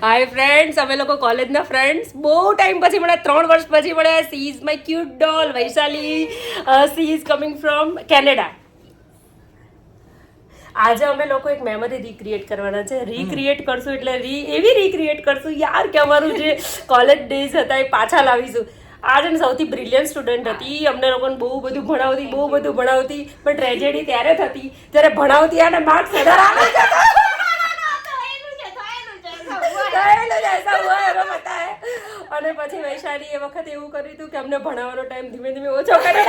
Hi friends અમે લોકો કોલેજના ફ્રેન્ડ્સ બહુ ટાઈમ પછી મળ્યા. ત્રણ વર્ષ પછી મળ્યા. She is my cute doll Vaishali. She is coming from Canada આજે અમે લોકો એક મેમરી રીક્રિએટ કરવાના છે. રીક્રિએટ કરશું એટલે રી એવી રીક્રિએટ કરશું. યાર કે અમારું જે કોલેજ ડેઝ હતા એ પાછા લાવીશું. આજે સૌથી બ્રિલિયન્ટ સ્ટુડન્ટ હતી. અમને લોકોને બહુ બધું ભણાવતી બહુ બધું ભણાવતી. પણ ટ્રેજેડી ત્યારે થતી જ્યારે ભણાવતી અને માર્ક્સ વધારે આવે છે થયેલું જ એસા હુઆ એનો પતા હે. અને પછી વૈશાલી એ વખત એવું કર્યું હતું કે અમને ભણાવવાનો ટાઈમ ધીમે ધીમે ઓછો કરે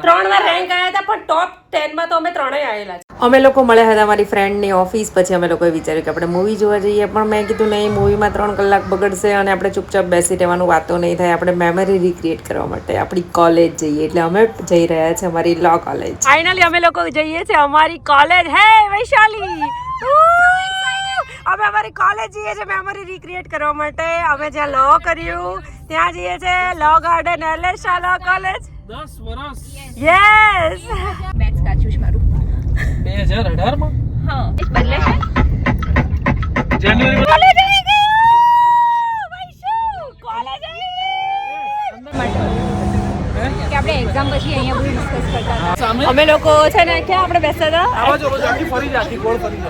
ત્રણ વાર રેન્ક આવ્યા હતા. પણ ટોપ ટેનમાં તો અમે ત્રણેય આવેલા અમે લોકો મળ્યા હતા મારી ફ્રેન્ડની ઓફિસ પછી અમે લોકોએ વિચાર્યું કે આપણે મૂવી જોવા જઈએ. પણ મેં કીધું નહીં મૂવીમાં ત્રણ કલાક બગડશે અને આપણે ચૂપચાપ બેસી રહેવાનું વાતો નહીં થાય. આપણે મેમરી રિક્રિએટ કરવા માટે આપણી કોલેજ જઈએ. એટલે અમે જઈ રહ્યા છે અમારી લો કોલેજ ફાઇનલી અમે લોકો જઈએ છીએ અમારી કોલેજ હે વૈશાલી! અમે અમારી કોલેજ જઈએ છીએ મેમરી રિક્રિએટ કરવા માટે. અમે જ્યાં લો કર્યું ત્યાં જઈએ છીએ. લો ગાર્ડન એલેશા લો કોલેજ 10 વર્ષ યસ બે હજાર અઢારમાં જાન્યુઆરી કોલેજ આવી ગયું! વૈશુ કોલેજ આપણે એક્ઝામ પછી અહીંયા બધું ડિસ્કસ કરતા હતા. સામે? અમે લોકો છે ને ક્યાં આપણે બેસતા હતા? ફરી ગોળ ફરી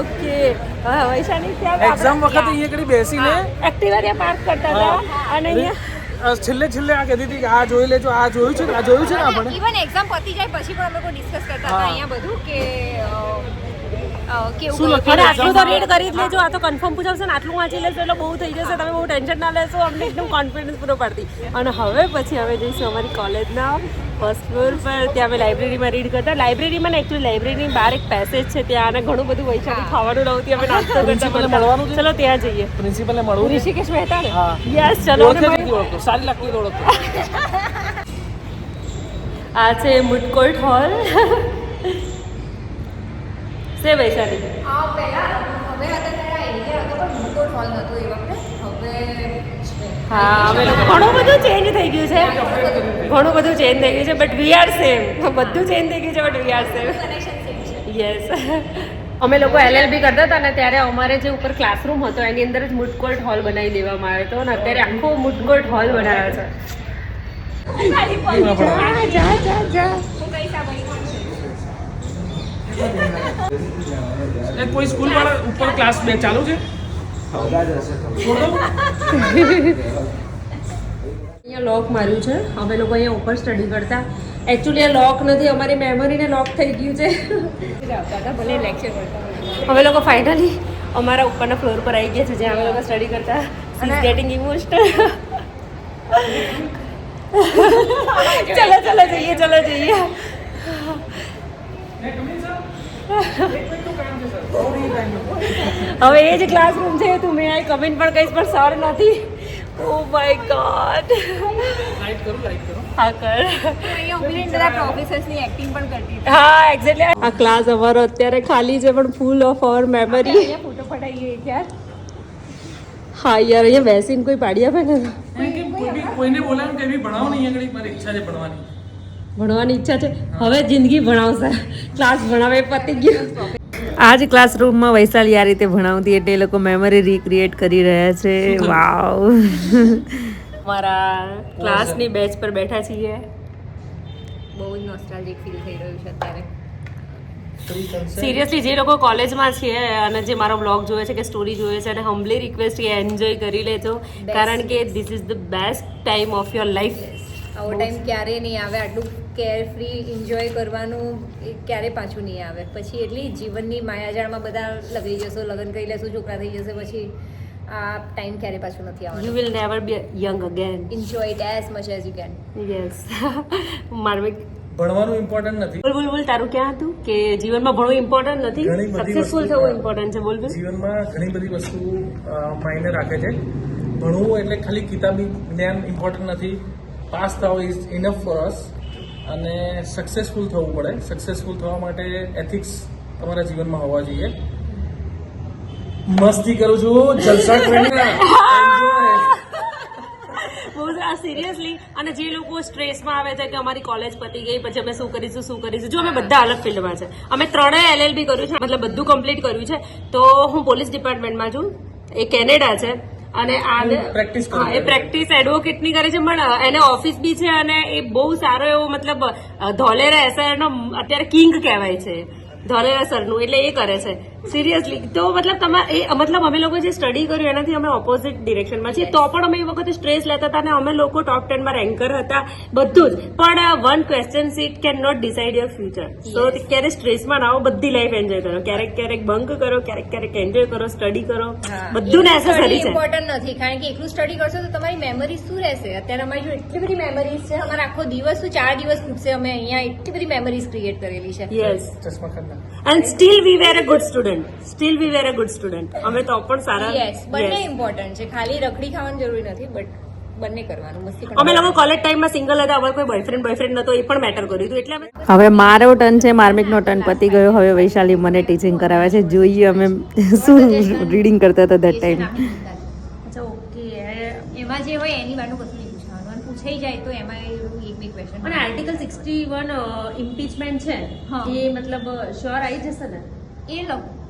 ઓકે. હવે વૈશાલી ક્યાં એક્ઝામ વખતે અહીંયા કડી બેસીને એક્ટિવા ત્યાં પાર્ક કરતા હતા. અને અહીંયા છેલ્લે છેલ્લે આ કહેતી હતી કે આ જોઈ લેજો આ જોયું છે ને આ જોયું છે ને આપણે? ઇવન એક્ઝામ પતી જાય પછી પણ અમે લોકો ડિસ્કસ કરતા હતા અહીંયા બધું કે શું આટલું તો રીડ કરી લેજો આ તો કન્ફર્મ પૂછાવશે ને આટલું વાંચી લેશો એટલે બહુ થઈ જશે તમે બહુ ટેન્શન ના લેશો અમને એકદમ કોન્ફિડન્સ પૂરો પાડતી અને હવે પછી અમે જઈશું અમારી કોલેજના ફર્સ્ટ ફ્લોર પર ત્યાં અમે લાઇબ્રેરીમાં રીડ કરતા. લાઇબ્રેરીમાં ને એકચ્યુઅલી લાઇબ્રેરીની બહાર એક પેસેજ છે ત્યાં અને ઘણું બધું વૈશાલી ખાવાનું લાવતી અમે નાસ્તો કરતા મળવાનું ચલો ત્યાં જઈએ. પ્રિન્સિપલને મળવું છે? ઋષિકેશ મહેતા ને. યસ ચલો સારી લાગતી ઓળખતો આ છે મુટકોટ હોલ સે વૈશાલી. આ પહેલા હવે હતા ત્યારે આ એરિયા હતો પણ મુટકોટ હોલ નતો એ વખતે છે. હા અમે લોકો ઘણું બધું ચેન્જ થઈ ગયું છે ઘણું બધું ચેન્જ થઈ ગયું છે બટ વી આર સેમ બધું ચેન્જ થઈ ગયું છે but we are same. Yes અમે લોકો એલએલબી કરતા હતા ને ત્યારે અમારે જે ઉપર ક્લાસરૂમ હતો એની અંદર જ મુટકોટ હોલ બનાવી દેવામાં આવ્યો હતો અને અત્યારે આખો મુટકોટ હોલ બનાવ્યો છે કોઈ સ્કૂલ વાળા ઉપર ક્લાસ બે ચાલુ છે? અહીંયા લોક માર્યું છે. અમે લોકો અહીંયા ઉપર સ્ટડી કરતા. એકચ્યુઅલી આ લોક નથી અમારી મેમરીને લોક થઈ ગયું છે. ભલે લેક્ચર કરતા અમે લોકો ફાઇનલી અમારા ઉપરના ફ્લોર પર આવી ગયા છે જ્યાં અમે લોકો સ્ટડી કરતા. સી ગેટિંગ ઇમોશનલ ચલો ચલો જઈએ ચલો જઈએ. હવે એ જ ક્લાસરૂમ છે, તું મેં આઈ કમેન્ટ પણ કહીશ, પણ સર નથી. ઓ માય ગોડ હા, કર. આ ક્લાસ અમારો અત્યારે ખાલી છે, પણ ફૂલ ઓફ અવર મેમરી હા, યાર, અહીંયા બેસીને ને કોઈને બોલાવે કે ભણવાની ભણવાની ઈચ્છા છે. હવે જિંદગી ભણાવશે. ક્લાસ ભણાવે, પતી ગયું. આ જ ક્લાસરૂમમાં વૈશાલી આ રીતે ભણાવતી એટલે એ લોકો મેમરી રિક્રિએટ કરી રહ્યા છે. વાવ અમારા ક્લાસની બેચ પર બેઠા છીએ. બહુ જ નોસ્ટાલ્જિક ફીલ થઈ રહ્યું છે અત્યારે. સિરિયસલી જે લોકો કોલેજમાં છે અને જે મારો બ્લોગ જોવે છે કે સ્ટોરી જોવે છે અને હમ્બલી રિક્વેસ્ટ કે એન્જોય કરી લેજો. કારણ કે this is the best time of your life આવો ટાઈમ ક્યારે નહીં આવે આટલું કેર ફ્રી એન્જોય કરવાનું એ ક્યારે પાછું નહીં આવે. પછી એટલી જીવનની માયાજાળમાં બધા લગાઈ જશો લગ્ન કરી લેશો છોકરા થઈ જશે પછી આ ટાઈમ ક્યારે પાછું નથી યુ આવવાનું will never be young again enjoy it as much as you can yes મારું ભણવાનું ઇમ્પોર્ટન્ટ નથી. બોલ બોલ બોલ તારું ક્યાં હતું? કે જીવનમાં ભણવું ઇમ્પોર્ટન્ટ નથી? સક્સેસફુલ થવું ઇમ્પોર્ટન્ટ છે બોલ બોલ. જીવનમાં ઘણી બધી વસ્તુ માયને રાખે છે. ભણવું એટલે ખાલી કિતાબી જ્ઞાન ઇમ્પોર્ટન્ટ નથી. પાસ થવો ઇઝ ઇનફ ફોર અસ અને સક્સેસફુલ થવું પડે. સક્સેસફુલ થવા માટે એથિક્સ તમારા જીવનમાં હોવા જોઈએ. મસ્તી કરું છું જલસા આ સિરિયસલી અને જે લોકો સ્ટ્રેસમાં આવે છે કે અમારી કોલેજ પતી ગઈ પછી અમે શું કરીશું શું કરીશું. જો અમે બધા અલગ ફિલ્ડમાં છે. અમે ત્રણેય એલએલબી કર્યું છે મતલબ બધું કમ્પ્લીટ કર્યું છે. તો હું પોલીસ ડિપાર્ટમેન્ટમાં છું. એ કેનેડા છે. અને આ પ્રેક્ટિસ હા, એ પ્રેક્ટિસ એડવોકેટની કરે છે પણ એને ઓફિસ બી છે અને એ બહુ સારો એવો મતલબ ધોલેરા એસઆર નો અત્યારે કિંગ કહેવાય છે. ધોલેરા સરનું એટલે એ કરે છે. સિરિયસલી તો મતલબ તમારે એ મતલબ અમે લોકો જે સ્ટડી કર્યું એનાથી અમે ઓપોઝિટ ડિરેક્શનમાં છીએ. તો પણ અમે એ વખતે સ્ટ્રેસ લેતા હતા અને અમે લોકો ટોપ ટેનમાં રેન્કર હતા બધું જ. પણ one question sheet can not decide your future તો ક્યારે સ્ટ્રેસમાં ના આવો બધી લાઈફ એન્જોય કરો. ક્યારેક ક્યારેક બંક કરો ક્યારેક ક્યારેક એન્જોય કરો સ્ટડી કરો. બધું નેસેસરી છે. ઇમ્પોર્ટન્ટ નથી. કારણ કે એકલું સ્ટડી કરશો તો તમારી મેમરી શું રહેશે? અત્યારે અમારી જો એટલી બધી મેમરીઝ છે અમારા આખો દિવસ શું ચાર દિવસ ખૂટશે અમે અહીંયા એટલી બધી મેમરીઝ ક્રિએટ કરેલી છે. યસ ચશ્મા still we were a good student still we were a good student અમે તો પણ સારા યસ બંને ઇમ્પોર્ટન્ટ છે. ખાલી રખડી ખાવાની જરૂરી નથી બટ બંને કરવાનું મસ્તી અમે લોકો કોલેજ ટાઈમમાં સિંગલ હતા અમારે કોઈ બોયફ્રેન્ડ બોયફ્રેન્ડ નતો એ પણ મેટર કર્યું હતું. એટલે હવે મારો ટર્ન છે માર્મિકનો ટર્ન પતી ગયો. હવે વૈશાલી મને ટીચિંગ કરાવે છે. જોઈએ અમે શું રીડિંગ કરતા હતા દેટ ટાઈમ અચ્છા ઓકે એમાં જે હોય એની વાળું કશું નહીં પૂછવાનું. પૂછાઈ જાય તો એમાં એક બે ક્વેશ્ચન અને આર્ટિકલ સિક્સટી વન ઇમ્પીચમેન્ટ છે. એ મતલબ શ્યોર આવી જશે ને? એ લગભગ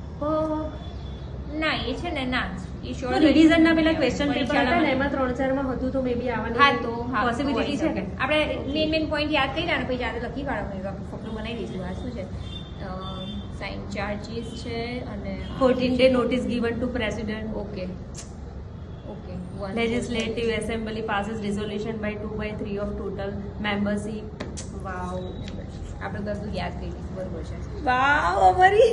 ના એ છે ને ના. એ શ્યોર રિવિઝન ના પેલા ક્વેશ્ચન પેપર હતા ને એમાં ત્રણ ચારમાં હતું તો મે બી હા તો પોસિબિલિટી છે કે આપણે મેન મેન પોઈન્ટ યાદ કરી ને પછી જાતે લખી કાઢવાનું આપણે ફકરું બનાવી દઈશું. આ શું છે? સાઇન ચાર્જીસ છે અને 14 day notice given to president okay okay legislative assembly passes resolution by 2 by 3 of total membership. Wow. આપણે બધું યાદ કરી બરોબર છે. wow અમારી.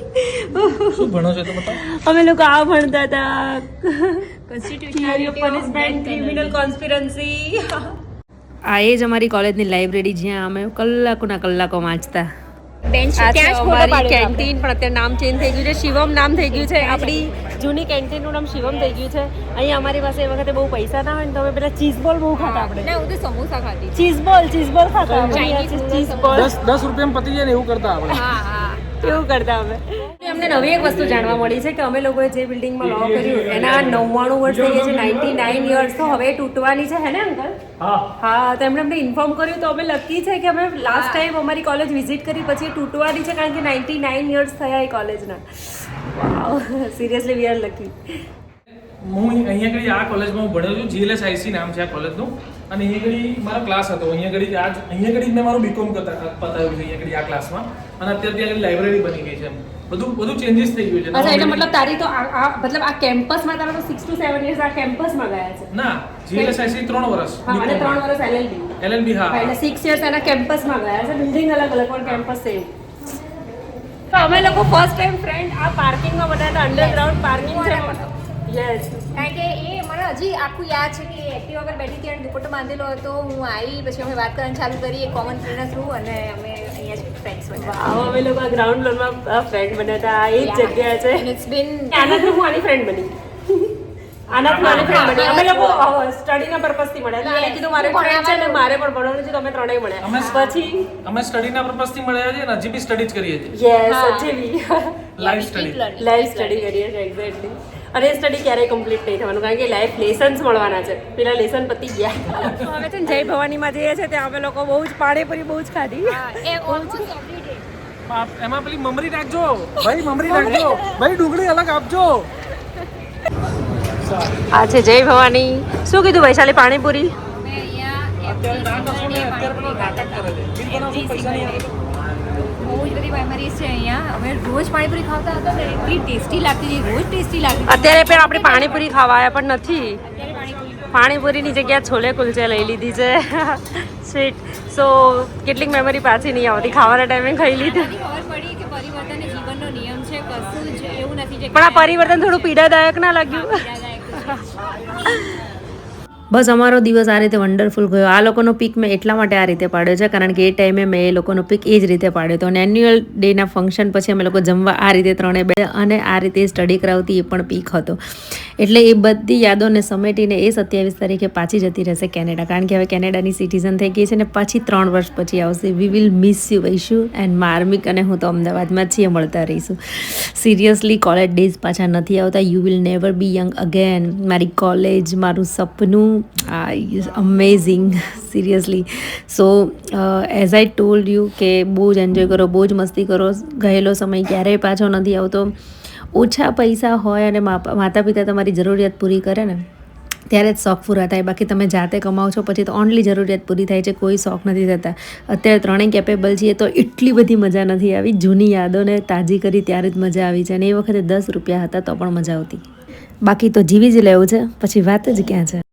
શું ભણો છો તો અમે લોકો આ ભણતા હતા. Criminal penalty. conspiracy. આ એ જ અમારી કોલેજની લાઇબ્રેરી જ્યાં અમે કલાકોના કલાકો વાંચતા. બેન્ચ ત્યાં જ ફોટો પાડ્યો કેન્ટીન પણ અત્યારે નામ ચેન્જ થઈ ગયું છે. શિવમ નામ થઈ ગયું છે. આપણી જૂની કેન્ટીનનું નામ શિવમ થઈ ગયું છે. અહીંયા અમારી પાસે એ વખતે બહુ પૈસા ના હોય ને તો અમે પેલા ચીઝ બોલ બહુ ખાતા આપણે. ના હું તો સમોસા ખાતી. ચીઝ બોલ ચીઝ બોલ ખાતા ચીઝ બોલ. દસ દસ રૂપિયામાં પતી જાય ને એવું કરતા આપણે. હા હા. એવું કરતા અમે. અમને નવી એક વસ્તુ જાણવા મળી છે કે અમે લોકોએ જે બિલ્ડિંગમાં લો કર્યું એના નવ્વાણું વર્ષ થઈ ગયા છે નાઇન્ટી નાઇન યર્સ તો હવે તૂટવાની છે હે ને અંકલ? હા. હા તો એમણે અમને ઇન્ફોર્મ કર્યું તો અમે લકી છે કે અમે લાસ્ટ ટાઈમ અમારી કોલેજ વિઝિટ કરી પછી તૂટવાની છે કારણ કે નાઇન્ટી નાઇન યર્સ થયા એ કોલેજના wow seriously we are lucky હું અહીંયા આગળ આ કોલેજમાં હું ભણેલો છું જીએલએસઆઈસી નામ છે આ કોલેજનું અને અહીંયા આગળ મારો ક્લાસ હતો અહીંયા આગળ આજ અહીંયા આગળ મેં મારું બીકોમ પતાવ્યું છે અહીંયા આગળ આ ક્લાસમાં અને અત્યારે ત્યાં આગળ લાઇબ્રેરી બની ગઈ છે બધું બધું ચેન્જીસ થઈ ગયું છે. અચ્છા એટલે મતલબ તારી તો આ મતલબ આ કેમ્પસમાં તારા તો સિક્સ ટુ સેવન યર્સ આ કેમ્પસમાં ગયા છે? ના જીએલએસઆઈસી ત્રણ વર્ષ હા અને 3 વર્ષ એલએલબી એલએલબી હા. એટલે સિક્સ યર્સ એના કેમ્પસમાં ગયા છે. બિલ્ડિંગ અલગ અલગ પણ કેમ્પસ સેમ તો અમે લોકો ફર્સ્ટ ટાઈમ ફ્રેન્ડ આ પાર્કિંગમાં બધા હતા અંડરગ્રાઉન્ડ પાર્કિંગ છે. યસ કારણ કે એ મને હજી આખું યાદ છે કે એક્ટિવા પર બેઠી હતી અને દુપટ્ટો બાંધેલો હતો. હું આવી પછી અમે વાત કરવાનું ચાલુ કરી એ કોમન ફ્રેન્ડ થ્રુ અને અમે અહીંયા જ ફ્રેન્ડ્સ બન્યા વાવ અમે લોકો આ ગ્રાઉન્ડ ફ્લોરમાં ફ્રેન્ડ બન્યા હતા આ એ જ જગ્યા છે. And it's આનાથી હું આની ફ્રેન્ડ બની. આનાથી આની ફ્રેન્ડ બની. અમે લોકો સ્ટડીના પર્પઝથી મળ્યા. હતા અને કીધું મારે ફ્રેન્ડ છે ને મારે પણ ભણવાનું છે તો અમે ત્રણેય મળ્યા. અમે પછી અમે સ્ટડીના પર્પઝથી મળ્યા છીએ અને હજી બી સ્ટડી જ કરીએ છીએ. યસ હા. હજી બી. લાઈવ સ્ટડી લાઈફ સ્ટડી કરીએ છીએ એક્ઝેક્ટલી અને સ્ટડી ક્યારેય કમ્પ્લીટ નહીં થવાનું કારણ કે લાઈફ લેસન્સ મળવાના છે. પેલા લેસન પતી ગયા. હવે છે ને જય ભવાનીમાં જઈએ છે ત્યાં અમે લોકો બહુ જ પાણીપુરી બહુ જ ખાધી. એમાં પેલી મમરી રાખજો. ભાઈ મમરી રાખજો. ભાઈ ડુંગળી અલગ આપજો. આ છે જય ભવાની. શું કીધું વૈશાલી પાણીપુરી? અત્યારે ના અત્યારે પેલો નાટક કરે છે બિલ બનાવશો પૈસા નહીં આવે બહુ જ બધી મેમરીઝ છે અહીંયા. અમે રોજ પાણીપુરી ખાતા હતા ને એટલી ટેસ્ટી લાગતી હતી રોજ ટેસ્ટી લાગતી અત્યારે પણ આપણે પાણીપુરી ખાવાયા પણ નથી. પાણીપુરીની જગ્યાએ છોલે કુલચે લઈ લીધી છે. સ્વીટ સો કેટલીક મેમરી પાછી નહીં આવતી. ખાવાના ટાઈમે ખાઈ લીધી. ખબર પડી કે પરિવર્તન જીવનનો નિયમ છે કશું જ એવું નથી પણ આ પરિવર્તન થોડું પીડાદાયક ના લાગ્યું. બસ અમારો દિવસ આ રીતે વન્ડરફુલ ગયો. આ લોકોનો પીક મેં એટલા માટે આ રીતે પાડ્યો છે, કારણ કે એ ટાઈમે મેં એ લોકોનો પીક એ જ રીતે પાડ્યો હતો. અને એન્યુઅલ ડેના ફંક્શન પછી અમે લોકો જમવા આ રીતે ત્રણે બે અને આ રીતે સ્ટડી કરાવતી એ પણ પીક હતો. એટલે એ બધી યાદોને સમેટીને એ સત્યાવીસ તારીખે પાછી જતી રહેશે કેનેડા. કારણ કે હવે કેનેડાની સિટીઝન થઈ ગઈ છે ને પાછી ત્રણ વર્ષ પછી આવશે. We will miss you Vaishu and Marmik અને હું તો અમદાવાદમાં છીએ, મળતા રહીશું. સિરિયસલી કોલેજ ડેઝ પાછા નથી આવતા. You will never be young again મારી કોલેજ મારું સપનું, આ amazing seriously so as I told you કે બહુ જ એન્જોય કરો, બહુ જ મસ્તી કરો. ગયેલો સમય ક્યારેય પાછો નથી આવતો. ઓછા પૈસા હોય અને માતા પિતા તમારી જરૂરિયાત પૂરી કરે ને, ત્યારે જ શોખ પૂરા થાય. બાકી તમે જાતે કમાઓ છો, પછી તો ઓનલી જરૂરિયાત પૂરી થાય છે, કોઈ શોખ નથી થતા. અત્યારે ત્રણેય કેપેબલ છીએ તો એટલી બધી મજા નથી આવી. જૂની યાદોને તાજી કરી ત્યારે જ મજા આવી છે અને એ વખતે દસ રૂપિયા હતા તો પણ મજા આવતી. બાકી તો જીવી જ લેવું છે, પછી વાત જ ક્યાં છે?